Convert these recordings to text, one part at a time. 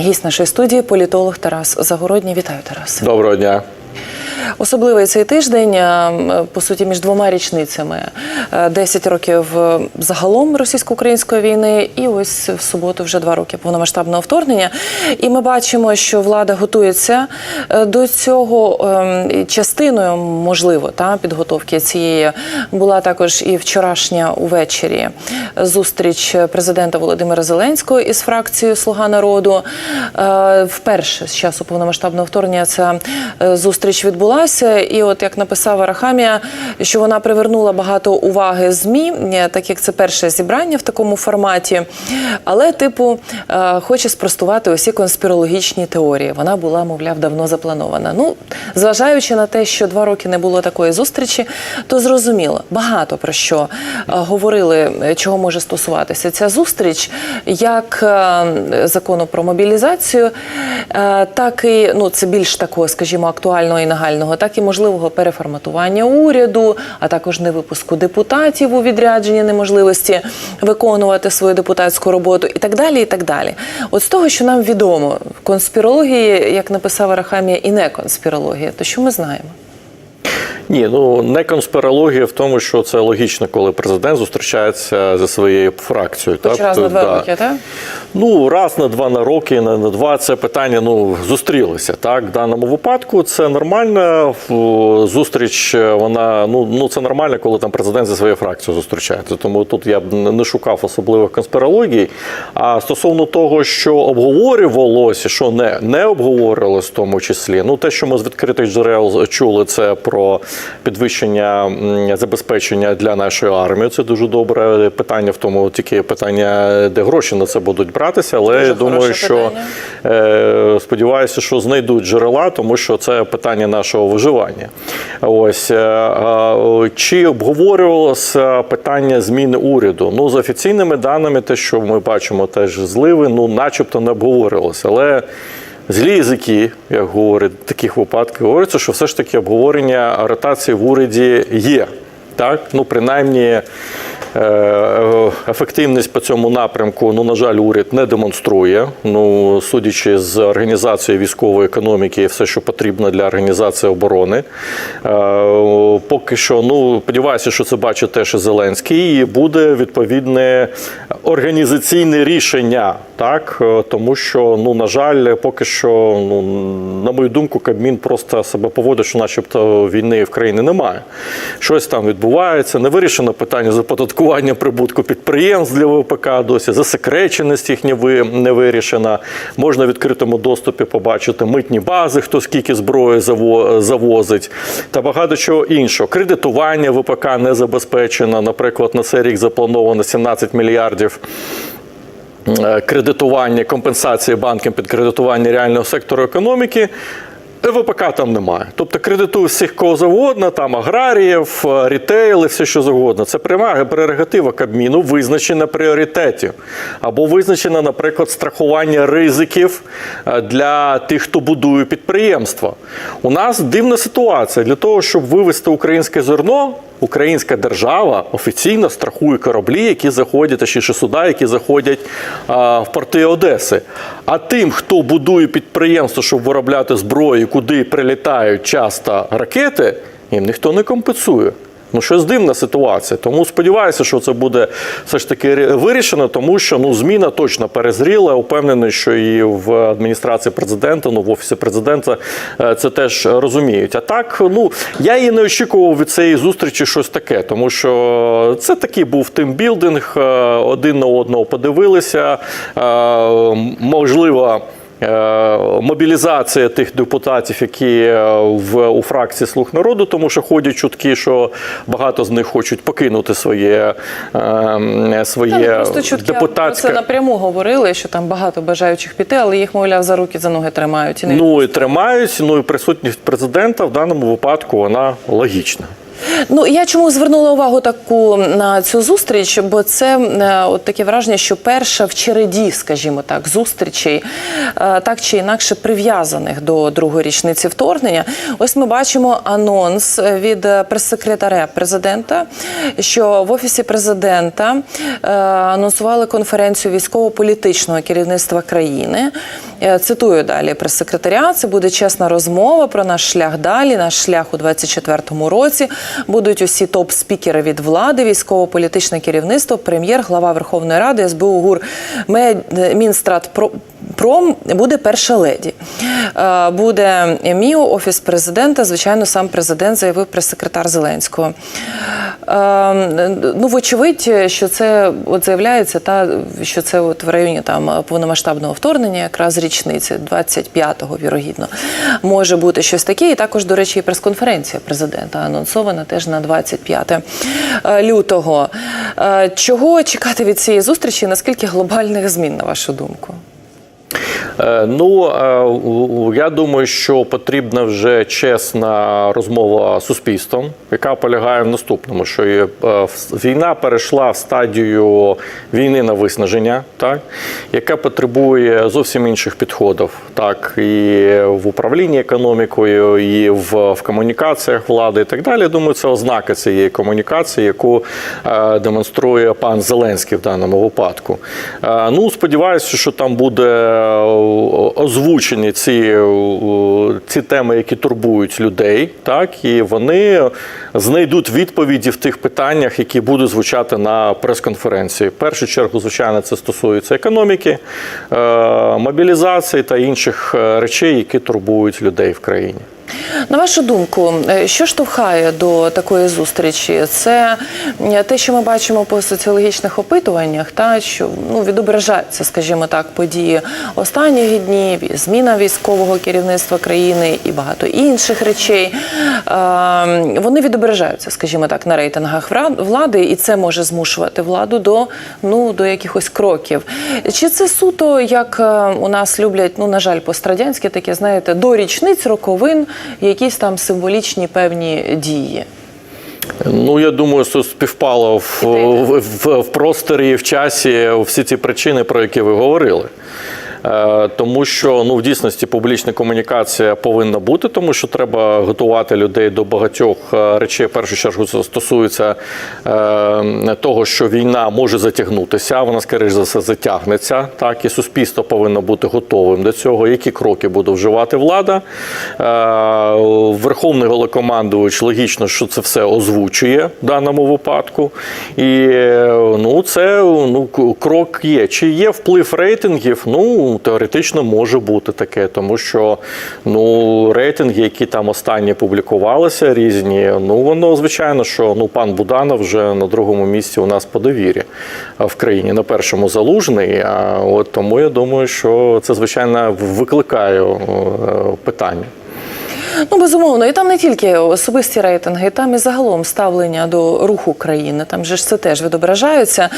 Гість нашої студії політолог Тарас Загородній. Вітаю, Тарас. Доброго дня. Особливий цей тиждень, е, по суті, між двома річницями: Е, 10 років е, загалом російсько-української війни, і ось в суботу вже два роки повномасштабного вторгнення. І ми бачимо, що влада готується е, до цього е, частиною, можливо, та підготовки цієї була також і вчорашня увечері зустріч президента Володимира Зеленського із фракцією Слуга народу. Е, Вперше з часу повномасштабного вторгнення ця е, зустріч відбулася. І от як написав Арахамія, що вона привернула багато уваги змі, е, так як це перше зібрання в такому форматі. Але, типу, е, хоче спростувати усі конспірологічні теорії. Вона була, мовляв, давно запланована. Ну, зважаючи на те, що два роки не було такої зустрічі, то зрозуміло, багато про що е, говорили, чого може стосуватися ця зустріч, як закону про мобілізацію, так і ну це більш такого, скажімо, актуального і нагального, так і можливого переформатування уряду, а також не випуску депутатів у відрядженні неможливості виконувати свою депутатську роботу і так далі. І так далі. От з того, що нам відомо, конспірології, як написав Арахамія, і не конспірологія, то що ми знаємо? Ні, ну не конспірологія в тому, що це логічно, коли президент зустрічається зі своєю фракцією. Хоч раз на два Да. роки, так? Ну, раз на два на роки, на, на два це питання ну, зустрілися. Так? В даному випадку це нормально. Зустріч, е, вона ну, ну це нормально, коли там президент зі своєю фракцією зустрічається. Тому тут я б не не шукав особливих конспірологій. А стосовно того, що обговорювалося, що не, не обговорювалося в тому числі, ну те, що ми з відкритих джерел чули, це про підвищення забезпечення для нашої армії. Це дуже добре питання в тому, тільки питання, де гроші на це будуть братися. Але Дуже я думаю, що е, сподіваюся, що знайдуть джерела, тому що це питання нашого виживання. Ось е, е, чи обговорювалося питання зміни уряду? Ну, з офіційними даними, те, що ми бачимо, теж зливи, ну, начебто не обговорювалося. Але Злі язики, як говорять в таких випадках, говориться, що все ж таки обговорення ротації в уряді є. Так, ну принаймні е, ефективність по цьому напрямку, ну на жаль, уряд не демонструє. Ну, судячи з організації військової економіки, і все, що потрібно для організації оборони. Е, Поки що, ну сподіваюся, що це бачить теж і Зеленський, і буде відповідне організаційне рішення. Так, Е, тому що, ну на жаль, поки що, ну на мою думку, Кабмін просто себе поводить, що, начебто, війни в країні немає. Щось там відбувається. Не вирішено питання з оподаткування прибутку підприємств для ВПК досі, засекреченість їхня не вирішена. Можна в відкритому доступі побачити митні бази, хто скільки зброї завозить, та багато чого іншого. Кредитування ВПК не забезпечено. Наприклад, на цей рік заплановано 17 мільярдів кредитування, компенсації банкам під кредитування реального сектору економіки. ВПК там немає. Тобто кредитує всіх кого завгодно, там аграріїв, е, рітейл і все що завгодно. Це пряма прерогатива Кабміну, визначення пріоритетів. Або визначено, наприклад, страхування ризиків е, для тих, хто будує підприємства. У нас дивна ситуація. Для того, щоб вивести українське зерно, Українська держава офіційно страхує кораблі, які заходять, точніше суда, які заходять а, в порти Одеси. А тим, хто будує підприємство, щоб виробляти зброю, куди прилітають часто ракети, їм ніхто не компенсує. Ну, щось дивна ситуація. Тому сподіваюся, що це буде все ж таки вирішено, тому що ну зміна точно перезріла. Упевнений, що і в адміністрації президента, ну в офісі президента е, це теж розуміють. А так, ну я і не очікував від цієї зустрічі щось таке, тому що це такий був тимбілдинг, е, один на одного подивилися. Е, Можливо. Е, Мобілізація тих депутатів, які е, в у фракції Слуг народу, тому що ходять чутки, що багато з них хочуть покинути своє, е, своє Та, просто чутки депутатське. про це напряму говорили, що там багато бажаючих піти, але їх, мовляв, за руки, за ноги тримають. І не Ну і тримають. Ну і присутність президента в даному випадку вона логічна. Ну я чому звернула увагу таку на цю зустріч? Бо це е, от таке враження, що перша в череді, скажімо так, зустрічей, е, так чи інакше прив'язаних до другої річниці вторгнення. Ось ми бачимо анонс від е, прес-секретаря президента, що в офісі президента е, анонсували конференцію військово-політичного керівництва країни. Цитую далі прес-секретаря. Це буде чесна розмова про наш шлях далі, наш шлях у 24-му році. Будуть усі топ-спікери від влади, військово-політичне керівництво, прем'єр, глава Верховної Ради, СБУ ГУР, Мінстрат Пром буде перша леді. Е, Буде МІО, офіс президента. Звичайно, сам президент заявив прес-секретар Зеленського. Е, Ну, вочевидь, що це от заявляється, та що це от в районі там повномасштабного вторгнення, якраз річниці 25-го, вірогідно, може бути щось таке. І також, до речі, і прес-конференція президента анонсована теж на 25 е, лютого. Чого чекати від цієї зустрічі? Наскільки глобальних змін, на вашу думку? Е, Ну е, я думаю, що потрібна вже чесна розмова з суспільством, яка полягає в наступному: що е, війна перейшла в стадію війни на виснаження, так яка потребує зовсім інших підходів, так і в управлінні економікою, і в, в комунікаціях влади, і так далі. Думаю, це ознака цієї комунікації, яку демонструє пан Зеленський в даному випадку. Ну, сподіваюся, що там буде озвучені ці, ці теми, які турбують людей, так і вони знайдуть відповіді в тих питаннях, які будуть звучати на прес-конференції. В першу чергу, звичайно, це стосується економіки, е, мобілізації та інших е, речей, які турбують людей в країні. На вашу думку, е, що штовхає до такої зустрічі? Це е, те, що ми бачимо по соціологічних опитуваннях, та що ну відображаються, скажімо так, події останніх днів, зміна військового керівництва країни і багато інших речей. Е, Вони відображаються, скажімо так, на рейтингах влади, і це може змушувати владу до ну до якихось кроків. Чи це суто, як е, у нас люблять, ну на жаль, пострадянське таке, знаєте, до річниць роковин якісь там символічні певні дії. Ну, я думаю, що співпало в, в, в, в просторі в часі всі ці причини, про які ви говорили. Е, Тому що ну в дійсності публічна комунікація повинна бути, тому що треба готувати людей до багатьох е, речей. В першу чергу це стосується е, того, що війна може затягнутися. Вона скоріш за все затягнеться. Так і суспільство повинно бути готовим до цього. Які кроки буде вживати влада? Верховний головнокомандувач логічно, що це все озвучує в даному випадку. І ну, це ну, крок є. Чи є вплив рейтингів? Ну, теоретично може бути таке, тому що ну, рейтинги, які там останні публікувалися, різні, ну воно звичайно, що ну, пан Буданов вже на другому місці у нас по довірі в країні, на першому залужний. А от тому я думаю, що це звичайно викликає е, питання. Ну, безумовно, і там не тільки особисті рейтинги, там і загалом ставлення до руху країни. Там же ж це теж відображається.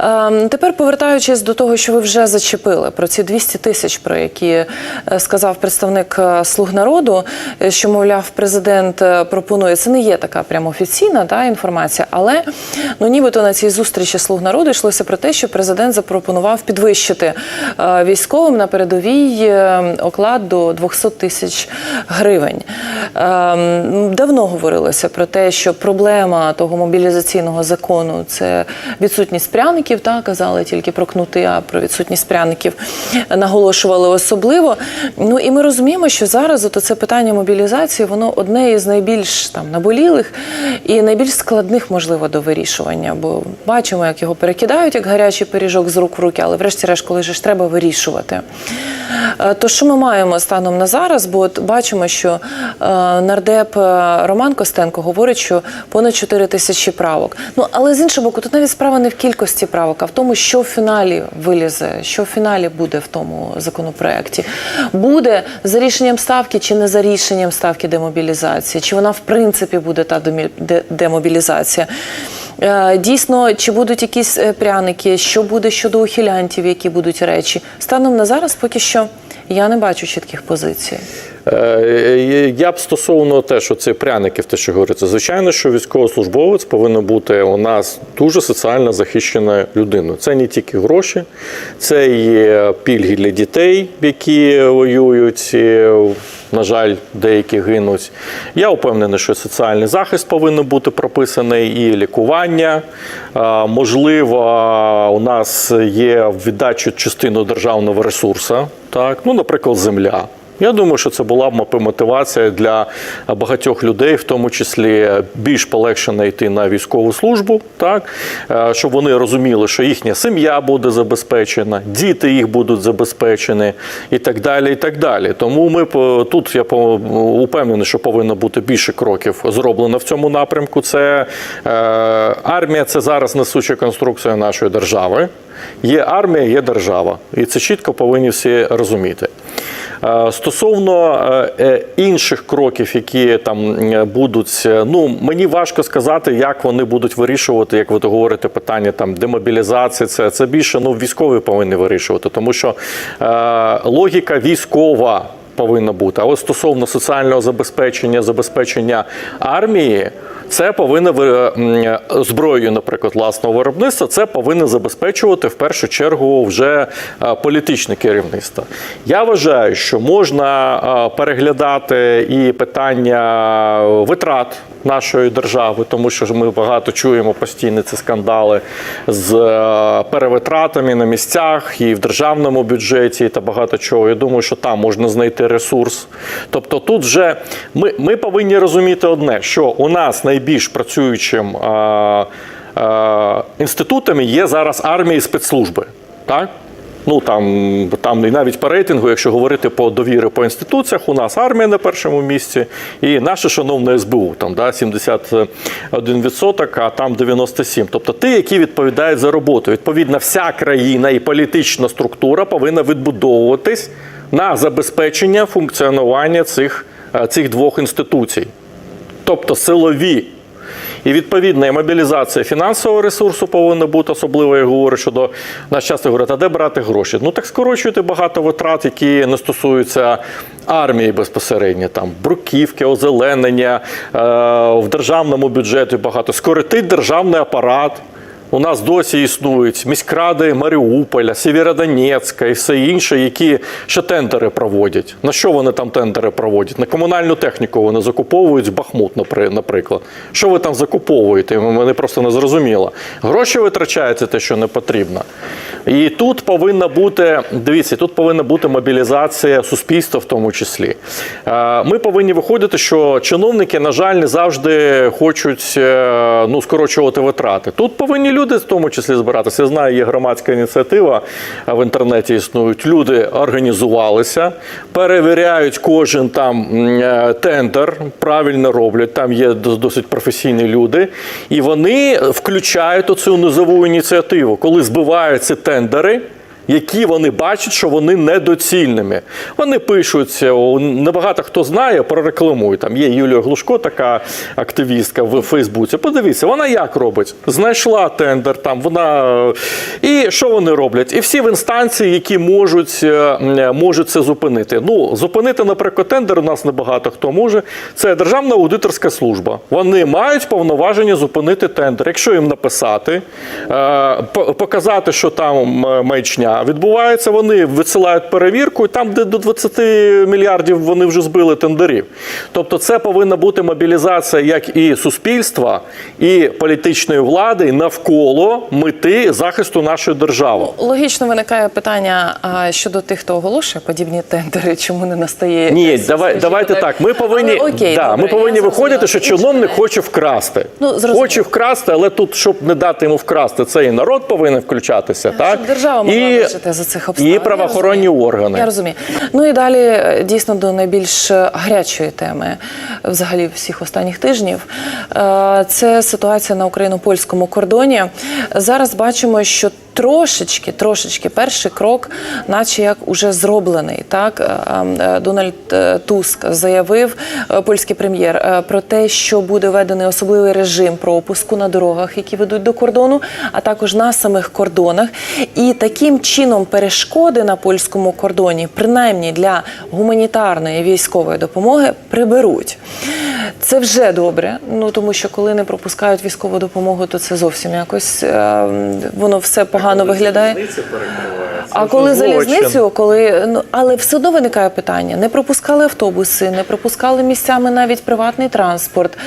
Ем, Тепер повертаючись до того, що ви вже зачепили про ці 200 тисяч, про які е, сказав представник е, слуг народу, е, що мовляв, президент пропонує. Це не є така прямо офіційна та інформація, але ну нібито на цій зустрічі слуг народу йшлося про те, що президент запропонував підвищити військовим на передовій оклад до 200 тисяч гривень. Ем, Давно говорилося про те, що проблема того мобілізаційного закону це відсутність пряників. Та казали тільки про кнути, а про відсутність пряників наголошували особливо. Ну і ми розуміємо, що зараз ото це питання мобілізації, воно одне із найбільш там наболілих і найбільш складних, можливо, до вирішування. Бо бачимо, як його перекидають як гарячий пиріжок з рук в руки, але врешті-решт, коли ж треба вирішувати. Е, То що ми маємо станом на зараз? Бо от бачимо, що е, нардеп е, Роман Костенко говорить, що понад 4 тисячі правок. Ну але з іншого боку, тут навіть справа не в кількості правок, а в тому, що в фіналі вилізе, що в фіналі буде в тому законопроекті. Буде за рішенням ставки чи не за рішенням ставки демобілізації, чи вона в принципі буде та демобілізація. Е, Дійсно, чи будуть якісь пряники, що буде щодо ухилянтів, які будуть речі. Станом на зараз поки що Я не бачу чітких позицій. Е, Я б стосовно те, що це пряників, те, що говориться, звичайно, що військовослужбовець повинен бути у нас дуже соціально захищеною людиною. Це не тільки гроші, це і пільги для дітей, які воюють. На жаль, деякі гинуть. Я впевнений, що соціальний захист повинен бути прописаний і лікування. Е, Можливо, у нас є віддача частину державного ресурсу, так, ну, наприклад, земля. Я думаю, що це була б мотивація для багатьох людей, в тому числі більш полегшено йти на військову службу, так е, щоб вони розуміли, що їхня сім'я буде забезпечена, діти їх будуть забезпечені і так далі. І так далі. Тому ми тут я упевнений, що повинно бути більше кроків зроблено в цьому напрямку. Це е, армія, це зараз несуча конструкція нашої держави. Є армія, є держава, і це чітко повинні всі розуміти. Е, Стосовно е, е, інших кроків, які там будуть, ну мені важко сказати, як вони будуть вирішувати, як ви то говорите, питання там демобілізації. Це, це більше ну військові повинні вирішувати, тому що е, логіка військова повинна бути. Але стосовно соціального забезпечення, забезпечення армії. Це повинно зброєю, наприклад, власного виробництва. Це повинно забезпечувати в першу чергу вже е, політичне керівництво. Я вважаю, що можна е, переглядати і питання витрат нашої держави, тому що ми багато чуємо постійно ці скандали з е, перевитратами на місцях і в державному бюджеті, та багато чого. Я думаю, що там можна знайти ресурс. Тобто, тут вже ми, ми повинні розуміти одне, що у нас найбільш працюючим е, е, інститутами є зараз армія і спецслужби. Так? Ну там, там і навіть по рейтингу, якщо говорити по довіри по інституціях, у нас армія на першому місці, і наше шановне СБУ, там да, 71%, а там 97%. Тобто ті, які відповідають за роботу. Відповідно, вся країна і політична структура повинна відбудовуватись на забезпечення функціонування цих, е, цих двох інституцій. Тобто силові. І відповідно і мобілізація фінансового ресурсу повинна бути, особливо я говорю щодо нас часто говорять, а де брати гроші? Ну так скорочуйте багато витрат, які не стосуються армії безпосередньо, там бруківки, озеленення е, в державному бюджеті багато. Скоротить державний апарат. У нас досі існують міськради Маріуполя, Сєвєродонецька і все інше, які ще тендери проводять. На що вони там тендери проводять? На комунальну техніку вони закуповують з Бахмут, наприклад. Що ви там закуповуєте? Мене просто не зрозуміло. Гроші витрачаєте те, що не потрібно. І тут повинна бути, дивіться, тут повинна бути мобілізація суспільства в тому числі. Е, Ми повинні виходити, що чиновники, на жаль, не завжди хочуть е, ну, скорочувати витрати. Тут повинні люди в тому числі збиратися. Я знаю, є громадська ініціатива в інтернеті існують. Люди організувалися, перевіряють кожен там е, тендер, правильно роблять. Там є досить професійні люди, і вони включають оцю низову ініціативу, коли збиваються тендери. Які вони бачать, що вони недоцільними. Вони пишуть, о, небагато хто знає, прорекламують. Там є Юлія Глушко, така активістка в Фейсбуці. Подивіться, вона як робить? Знайшла тендер, там вона. е, І що вони роблять? І всі в інстанції, які можуть, е, можуть це зупинити. Ну, зупинити, наприклад, тендер у нас небагато хто може. Це Державна аудиторська служба. Вони мають повноваження зупинити тендер. Якщо їм написати, е, показати, що там м, маячня відбувається, вони висилають перевірку, і там, де до 20 мільярдів вони вже збили тендерів. Тобто, це повинна бути мобілізація як і суспільства, і політичної влади навколо мети захисту нашої держави. Логічно виникає питання а, щодо тих, хто оголошує подібні тендери, чому не настає Ні, давай, давайте так. Ми повинні, Але окей, да, добре, ми повинні виходити, що чиновник хоче вкрасти. Ну, зрозуміло. хоче вкрасти, але тут, щоб не дати йому вкрасти, це і народ повинен включатися, так? Щоб держава могла і, за цих обставин. і правоохоронні Я органи. Я розумію. Ну і далі е, дійсно до найбільш е, гарячої теми взагалі всіх останніх тижнів. Е, Це ситуація на україно-польському кордоні. Зараз бачимо, що Трошечки, трошечки перший крок, наче як уже зроблений. Так Е, е, Дональд е, Туск заявив, польський прем'єр, про те, що буде введений особливий режим пропуску на дорогах, які ведуть до кордону, а також на самих кордонах. І таким чином перешкоди на польському кордоні, принаймні для гуманітарної військової допомоги, приберуть. Це вже добре. Ну тому що коли не пропускають військову допомогу, то це зовсім якось е, воно все погано виглядає. А коли залізницю, коли ну але все одно виникає питання: не пропускали автобуси, не пропускали місцями навіть приватний транспорт,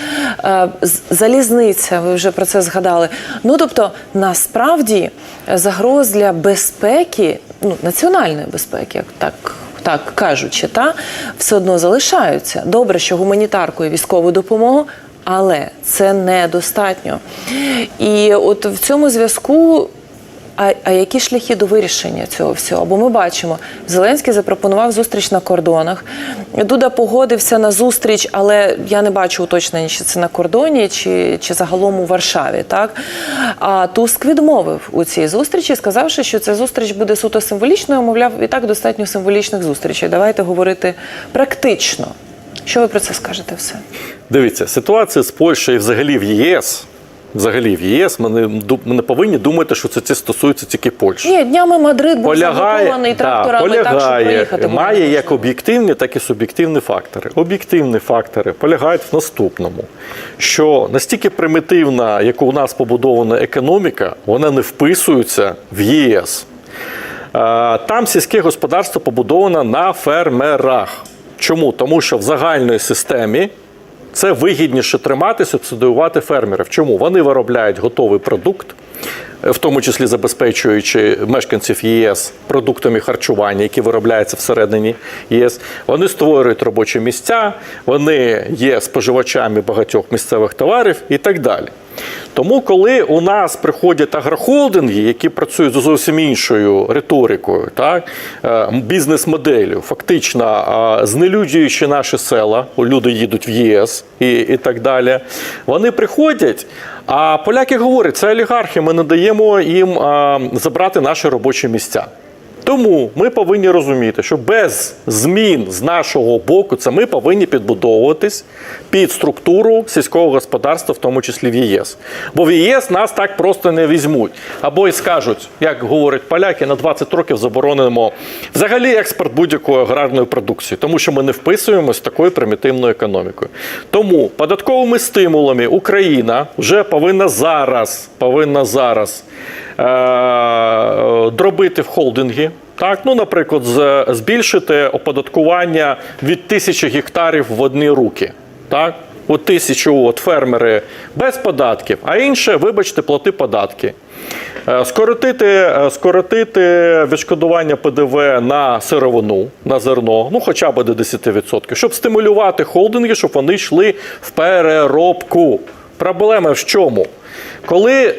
е, залізниця. Ви вже про це згадали. Ну тобто, насправді загроз для безпеки, ну національної безпеки, як так. Так кажучи, та все одно залишаються. Добре, що гуманітарку і військову допомогу, але це недостатньо. І от в цьому зв'язку а, а які шляхи до вирішення цього всього? Бо ми бачимо, Зеленський запропонував зустріч на кордонах. Дуда погодився на зустріч, але я не бачу уточнення, чи це на кордоні, чи, чи загалом у Варшаві. Так а Туск відмовив у цій зустрічі, сказавши, що ця зустріч буде суто символічною. Мовляв, і так достатньо символічних зустрічей. Давайте говорити практично. Що ви про це скажете все? Дивіться, ситуація з Польщею взагалі в ЄС. Взагалі в ЄС ми не, ми не повинні думати, що це, це стосується тільки Польщі. Ні, днями Мадрид був заблокований тракторами, да, так що проїхати має як об'єктивні, так і суб'єктивні фактори. Об'єктивні фактори полягають в наступному, що настільки примітивна, як у нас побудована економіка, вона не вписується в ЄС. Там сільське господарство побудовано на фермерах. Чому? Тому що в загальній системі це вигідніше тримати, субсидіювати фермерів. Чому? Вони виробляють готовий продукт, в тому числі забезпечуючи мешканців ЄС продуктами харчування, які виробляються всередині ЄС. Вони створюють робочі місця, вони є споживачами багатьох місцевих товарів і так далі. Тому, коли у нас приходять агрохолдинги, які працюють з зовсім іншою риторикою, так, е, бізнес-моделлю, фактично знелюдюючи наші села, люди їдуть в ЄС і, і так далі, вони приходять. А поляки говорять, це олігархи, ми не даємо їм е, забрати наші робочі місця. Тому ми повинні розуміти, що без змін з нашого боку це ми повинні підбудовуватись під структуру сільського господарства, в тому числі в ЄС. Бо в ЄС нас так просто не візьмуть. Або й скажуть, як говорять поляки, на 20 років заборонимо взагалі експорт будь-якої аграрної продукції, тому що ми не вписуємось такою примітивною економікою. Тому податковими стимулами Україна вже повинна зараз, повинна зараз дробити в холдинги. Так, ну, наприклад, збільшити оподаткування від тисячі гектарів в одні руки. Так? От тисячу от фермери без податків, а інше, вибачте, плати податки. Е, Скоротити, е, скоротити відшкодування ПДВ на сировину, на зерно, ну хоча б до 10%, щоб стимулювати холдинги, щоб вони йшли в переробку. Проблема в чому? Коли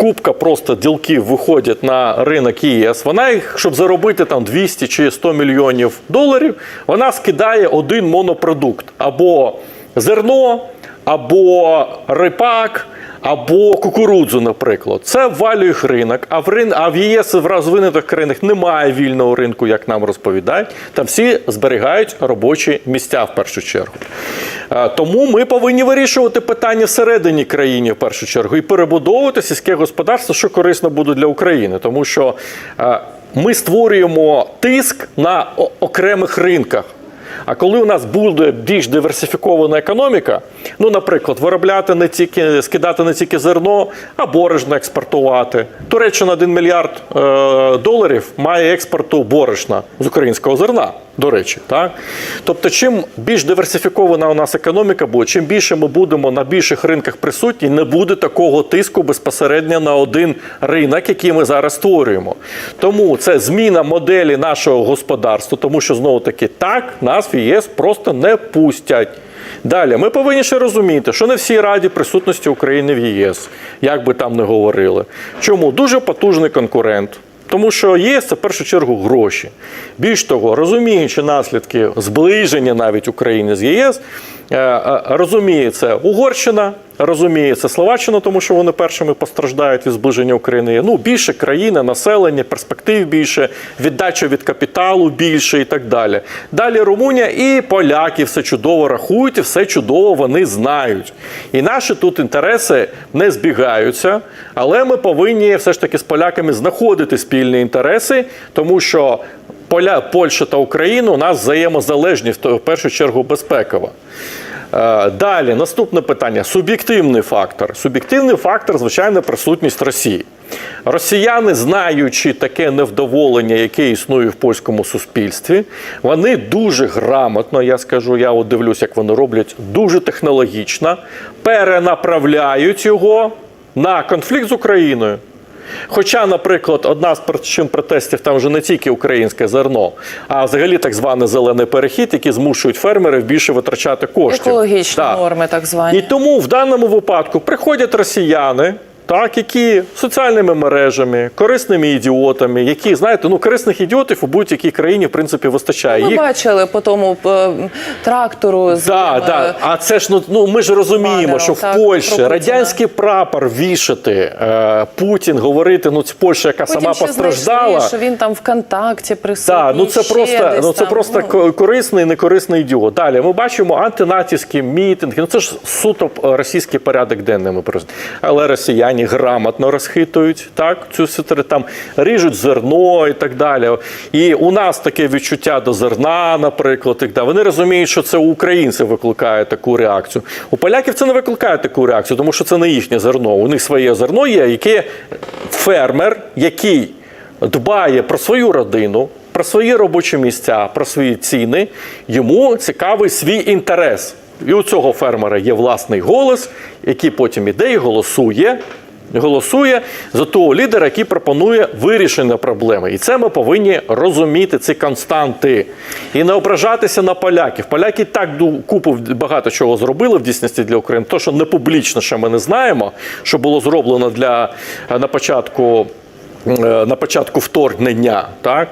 купка просто ділків виходять на ринок ЄС, вона їх, щоб заробити там 200 чи 100 мільйонів доларів, вона скидає один монопродукт або зерно, або рипак. Або кукурудзу, наприклад, це ввалює їх ринок. А в рин... а в ЄС в розвинутих країнах немає вільного ринку, як нам розповідають. Там всі зберігають робочі місця в першу чергу. Е, Тому ми повинні вирішувати питання всередині країни в першу чергу і перебудовувати сільське господарство, що корисно буде для України, тому що е, ми створюємо тиск на окремих ринках. А коли у нас буде більш диверсифікована економіка, ну, наприклад, виробляти не тільки скидати не тільки зерно, а борошно експортувати. Туреччина 1 мільярд е, доларів має експорту борошна з українського зерна. До речі, так тобто, чим більш диверсифікована у нас економіка буде, чим більше ми будемо на більших ринках присутні, не буде такого тиску безпосередньо на один ринок, який ми зараз створюємо. Тому це зміна моделі нашого господарства, тому що знову таки так нас в ЄС просто не пустять. Далі, ми повинні ще розуміти, що не всі раді присутності України в ЄС, як би там не говорили. Чому дуже потужний конкурент. Тому що ЄС це в першу чергу гроші. Більш того, розуміючи наслідки зближення навіть України з ЄС, розуміє це Угорщина, розуміє, це Словаччина, тому що вони першими постраждають від зближення України. Ну, більше країна, населення, перспектив більше, віддача від капіталу більше і так далі. Далі Румунія і поляки все чудово рахують, і все чудово вони знають. І наші тут інтереси не збігаються, але ми повинні все ж таки з поляками знаходити спільні інтереси, тому що Поля, Польща та Україна у нас взаємозалежні, в першу чергу безпекова. Е, Далі, наступне питання: суб'єктивний фактор. Суб'єктивний фактор, звичайно, присутність Росії. Росіяни, знаючи таке невдоволення, яке існує в польському суспільстві, вони дуже грамотно, я скажу, я от дивлюсь, як вони роблять, дуже технологічно перенаправляють його на конфлікт з Україною. Хоча, наприклад, одна з причин протестів там вже не тільки українське зерно, а взагалі так званий зелений перехід, який змушують фермерів більше витрачати коштів. Екологічні да. норми, так звані. І тому в даному випадку приходять росіяни. Так, які соціальними мережами, корисними ідіотами, які знаєте, ну корисних ідіотів у будь-якій країні в принципі вистачає. Ми Їх бачили по тому е, трактору з Да, тим, да. е, А це ж ну, ну ми ж розуміємо, банером, що в так, Польщі радянський прапор вішати, е, Путін говорити, ну це Польща, яка Потім сама ще постраждала. знайшли, що він там ВКонтакті присутній. Так, ну це ще просто, десь ну це там, просто ну. корисний, некорисний ідіот. Далі ми бачимо антинатівські мітинги. Ну це ж суто е, російський порядок денний. Ми просто. Але росіяни грамотно розхитують так цю ситуацію, там ріжуть зерно і так далі. І у нас таке відчуття до зерна, наприклад, і так далі. Вони розуміють, що це у українців викликає таку реакцію. У поляків це не викликає таку реакцію, тому що це не їхнє зерно. У них своє зерно є, яке фермер, який дбає про свою родину, про свої робочі місця, про свої ціни, йому цікавий свій інтерес. І у цього фермера є власний голос, який потім іде і голосує. Голосує за того лідера, який пропонує вирішення проблеми. І це ми повинні розуміти, ці константи. І не ображатися на поляків. Поляки так купу багато чого зробили в дійсності для України. То, що не публічно що ми не знаємо, що було зроблено для на початку на початку вторгнення. Так?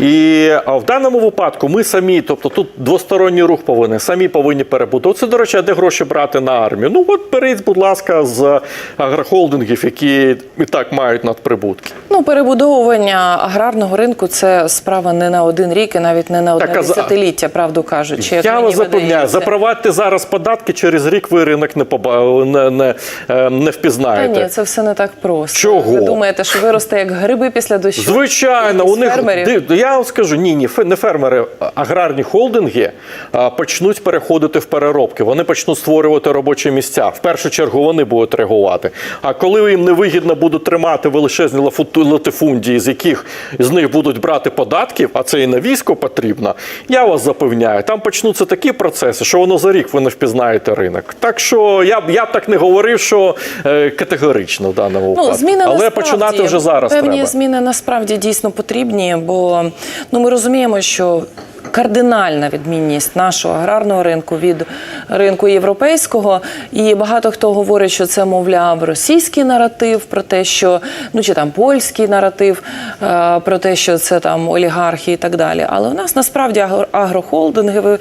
І а в даному випадку ми самі, тобто тут двосторонній рух повинен, самі повинні перебудовувати. Це, до речі, а де гроші брати на армію? Ну от беріть, будь ласка, з агрохолдингів, які і так мають надприбутки. Ну, перебудовування аграрного ринку це справа не на один рік і навіть не на одне Так, десятиліття, правду кажучи. як Я вас запевняю, запровадьте зараз податки, через рік ви ринок не, поба... не, не, е, не Та впізнаєте. ні, це все не так просто. Чого? Ви думаєте, що виросте як гриби після дощу? Звичайно, у них фермерів? Я вам скажу, ні, ні, не фермери, аграрні холдинги а, почнуть переходити в переробки. Вони почнуть створювати робочі місця. В першу чергу вони будуть реагувати. А коли їм невигідно будуть тримати величезні латифундії, з яких з них будуть брати податків, а це і на військо потрібно. Я вас запевняю, там почнуться такі процеси, що воно за рік ви не впізнаєте ринок. Так що я б я б так не говорив, що е, категорично в даному випадку. Ну, зміни Але насправді, починати вже зараз певні треба. зміни насправді дійсно потрібні, бо ну ми розуміємо, що. Кардинальна відмінність нашого аграрного ринку від ринку європейського, і багато хто говорить, що це мовляв російський наратив про те, що ну чи там польський наратив е, про те, що це там олігархи і так далі. Але у нас насправді агрохолдинги. Ви,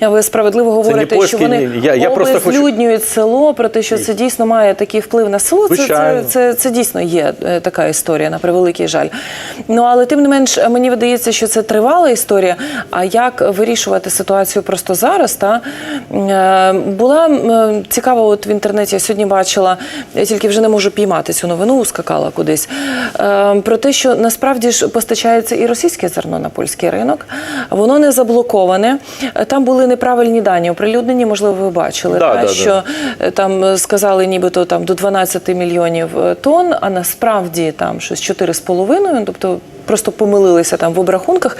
ви справедливо говорите, польський, що вони я- я просто хочу- село, про те, що це дійсно має такий вплив на село. Це, це, це, це дійсно є е, така історія, на превеликий жаль. Ну але тим не менш, мені видається, що це тривала історія. А як вирішувати ситуацію просто зараз? Та Е, була е, цікава, от в інтернеті я сьогодні бачила, я тільки вже не можу піймати цю новину, ускакала кудись. е, Про те, що насправді ж постачається і російське зерно на польський ринок, воно не заблоковане. Там були неправильні дані оприлюднені, можливо, ви бачили, Да, та, да, да. що е, там сказали, нібито там до 12 мільйонів тонн, а насправді там щось 4,5, тобто просто помилилися там в обрахунках.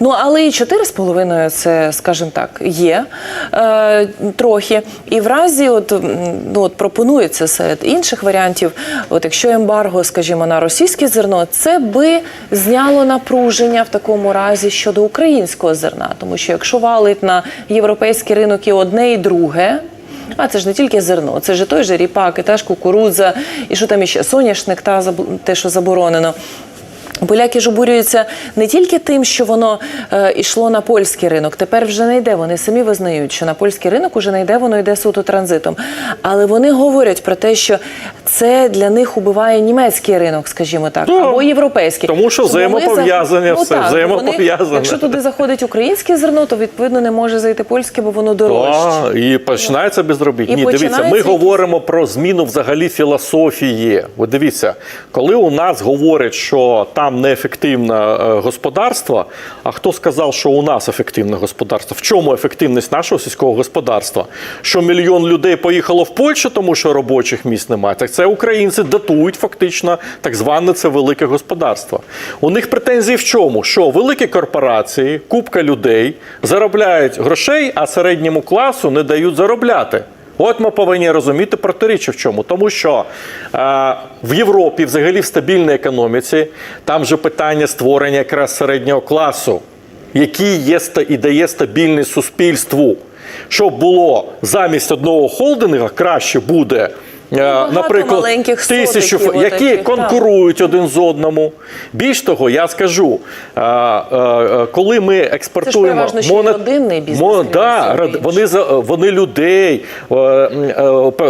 Ну але і 4,5 це, скажімо так, є е, трохи. І в разі, от ну от пропонується серед інших варіантів, от якщо ембарго, скажімо, на російське зерно, це би зняло напруження в такому разі щодо українського зерна, тому що якщо валить на європейський ринок і одне, і друге. А це ж не тільки зерно, це ж той же ріпак, і теж кукурудза, і що там іще соняшник, та те, що заборонено. Поляки ж обурюються не тільки тим, що воно е, йшло на польський ринок. Тепер вже не йде. Вони самі визнають, що на польський ринок уже не йде, воно йде суто транзитом. Але вони говорять про те, що це для них убиває німецький ринок, скажімо так, Ну, або європейський. тому що взаємопов'язане зах- все, взаємопов'язане. Якщо туди заходить українське зерно, то відповідно не може зайти польське, бо воно дорожче. Так, і починається безробіття. І Ні, дивіться, ми говоримо про зміну взагалі філософії. От дивіться, коли у нас говорять, що там неефективне е, господарство, а хто сказав, що у нас ефективне господарство? В чому ефективність нашого сільського господарства? Що мільйон людей поїхало в Польщу, тому що робочих місць немає. Так це українці датують фактично так зване це велике господарство. У них претензії в чому? Що великі корпорації, купка людей заробляють грошей, а середньому класу не дають заробляти. От ми повинні розуміти протиріччя в чому. Тому що е, в Європі, взагалі в стабільній економіці, там же питання створення якраз середнього класу, який є і дає стабільність суспільству. Щоб було замість одного холдинга краще буде. Е, багато Наприклад, тисячу, які отаких, конкурують один з одному. Більш того, я скажу, е, е, коли ми експортуємо переважно ще й родинний бізнес, Мо- да, вони за вони людей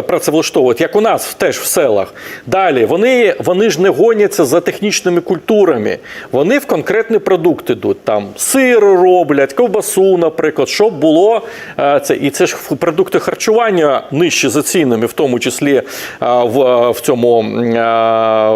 працевлаштовують, як у нас теж в селах. Далі вони, вони ж не гоняться за технічними культурами. Вони в конкретний продукт ідуть. Там сир роблять, ковбасу, наприклад, щоб було це. І це ж продукти харчування нижче за цінами, в тому числі в, в цьому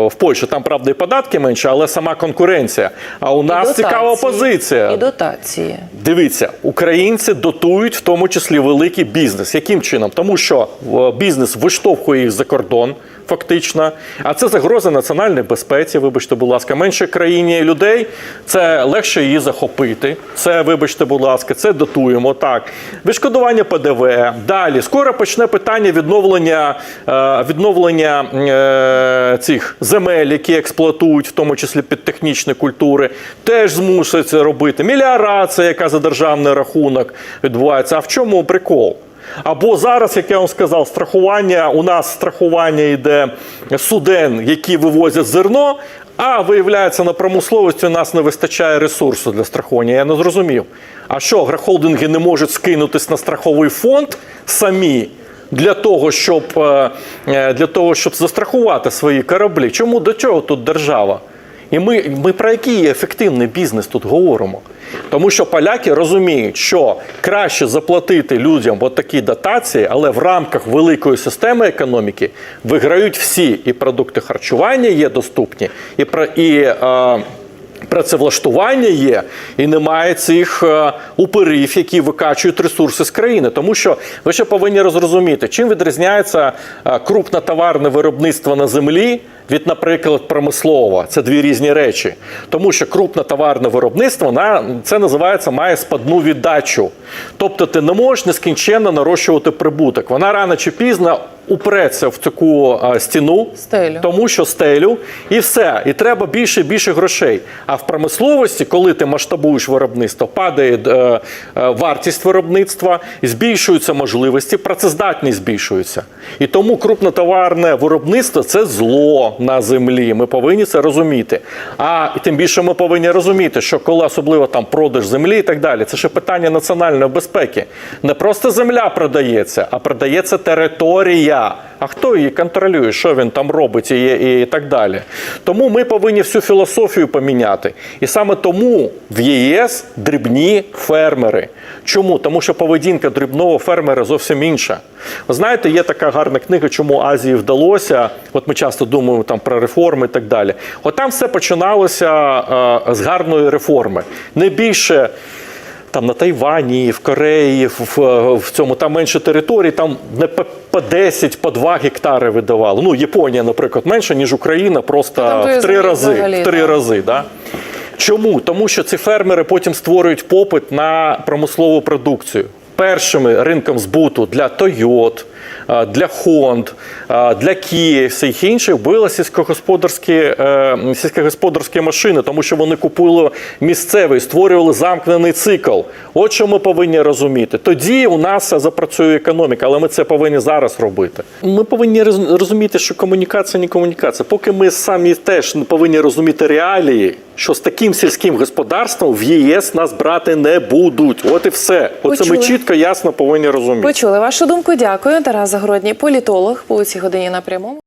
в Польщі. Там правда і податки менше, але сама конкуренція. А у нас дотації. цікава позиція. І дотації. Дивіться, українці дотують в тому числі великий бізнес. Яким чином? Тому що бізнес виштовхує їх за кордон. Фактично, а це загроза національній безпеці. Вибачте, будь ласка, менше країні людей це легше її захопити. Це, вибачте, будь ласка, це дотуємо. Так, відшкодування ПДВ. Далі скоро почне питання відновлення е, відновлення е, цих земель, які експлуатують, в тому числі під технічні культури, теж змусить робити. Меліорація, яка за державний рахунок відбувається. А в чому прикол? Або зараз, як я вам сказав, страхування у нас страхування йде суден, які вивозять зерно. А виявляється, на промисловості у нас не вистачає ресурсу для страхування. Я не зрозумів. А що, агрохолдинги не можуть скинутись на страховий фонд самі для того, щоб, е, е, для того, щоб застрахувати свої кораблі? Чому до чого тут держава? І ми, ми про який ефективний бізнес тут говоримо? Тому що поляки розуміють, що краще заплатити людям от такі дотації, але в рамках великої системи економіки виграють всі. І продукти харчування є доступні, і, про- і е, працевлаштування є, і немає цих е, уперів, які викачують ресурси з країни. Тому що ви ще повинні розрозуміти, чим відрізняється е, крупнотоварне виробництво на землі від, наприклад, промислового. Це дві різні речі. Тому що крупне товарне виробництво на це називається має спадну віддачу. Тобто ти не можеш нескінченно нарощувати прибуток. Вона рано чи пізно упреться в таку стіну, Стелю. тому що стелю, і все. І треба більше і більше грошей. А в промисловості, коли ти масштабуєш виробництво, падає е, е, вартість виробництва, збільшуються можливості, працездатність збільшується. І тому крупнотоварне виробництво це зло на землі. Ми повинні це розуміти. А тим більше ми повинні розуміти, що коли особливо там продаж землі і так далі, це ще питання національної безпеки. Не просто земля продається, а продається територія. А хто її контролює, що він там робить і, і, і так далі. Тому ми повинні всю філософію поміняти. І саме тому в ЄС дрібні фермери. Чому? Тому що поведінка дрібного фермера зовсім інша. Ви знаєте, є така гарна книга, чому Азії вдалося. От ми часто думаємо там про реформи і так далі. От там все починалося е, з гарної реформи. Не більше там на Тайвані, в Кореї, в, в, в цьому там менше територій, там не по, по 10, по 2 гектари видавали. Ну, Японія, наприклад, менше, ніж Україна, просто Там в три рази. взагалі, в три так. рази да? Чому? Тому що ці фермери потім створюють попит на промислову продукцію. Першими ринком збуту для Toyota, для Хонд, для Kia, всіх інших були сільськогосподарські, е, сільськогосподарські машини, тому що вони купували місцевий, створювали замкнений цикл. От що ми повинні розуміти. Тоді у нас запрацює економіка, але ми це повинні зараз робити. Ми повинні розуміти, що комунікація не комунікація. Поки ми самі теж не повинні розуміти реалії, що з таким сільським господарством в ЄС нас брати не будуть. От і все. Оце ми чітко, ясно повинні розуміти. Почули вашу думку. Дякую. Тарас Загородній, політолог по цій годині на прямому.